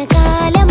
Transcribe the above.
കാല.